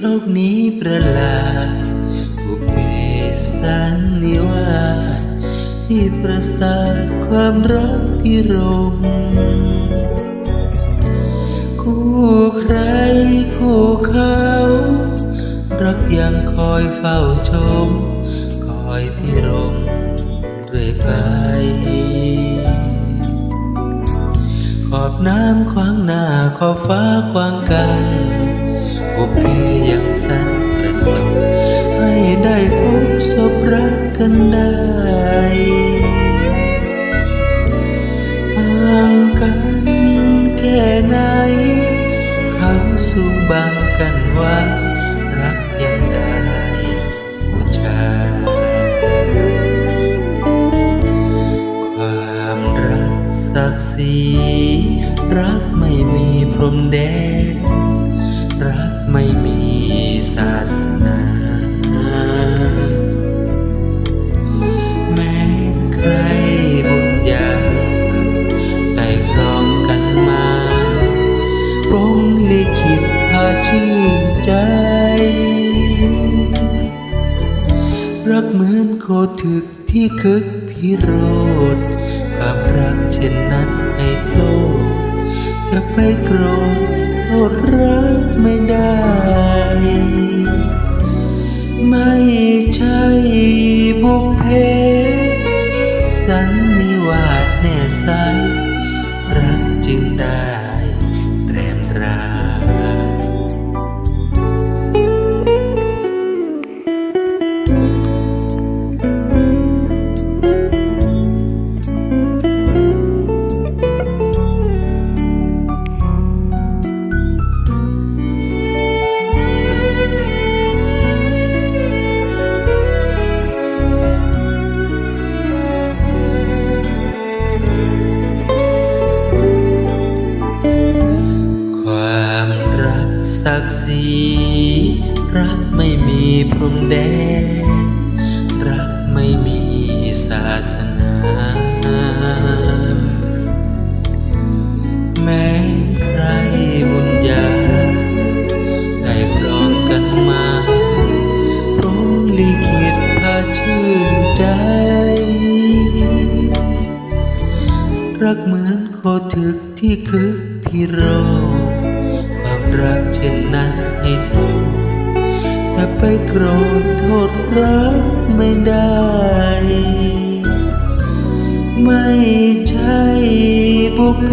โลกนี้ประหลาดบุพเพสันนิวาสที่ประสาทความรักพิรมคู่ใครคู่เขารักยังคอยเฝ้าชม คอยพิรมเรื่อยไป ขอบน้ำขวางหน้าขอบฟ้าขวางกัน บุพเพยังสันประสบให้ได้พบศพรักกันได้ห่างกันแค่ไหนเขาสูงบังกันไว้รักยังได้บูชายความรักศักดิ์ศรีรักไม่มีพรมแดน รหมลิขิตพาชื่นใจ รักเหมือนโคถึกที่คึกพิโรธความรักเช่นนั้นให้โทษ จะไปโกรธโทษรักไม่ได้ ไม่ใช่บุพเพสันนิวาสแน่ใสรัก ศักดิ์ศรีรักไม่มีพรมแดน รักไม่มีศาสนา แม้ใครบุญญา ได้ครองกันมาพรหมลิขิตพาชื่นใจ รักเหมือนโคถึกที่คึกพิโร รักเช่นนั้นให้โทษจะไปโกรธโทษรักไม่ได้ ไม่ใช่บุพเพ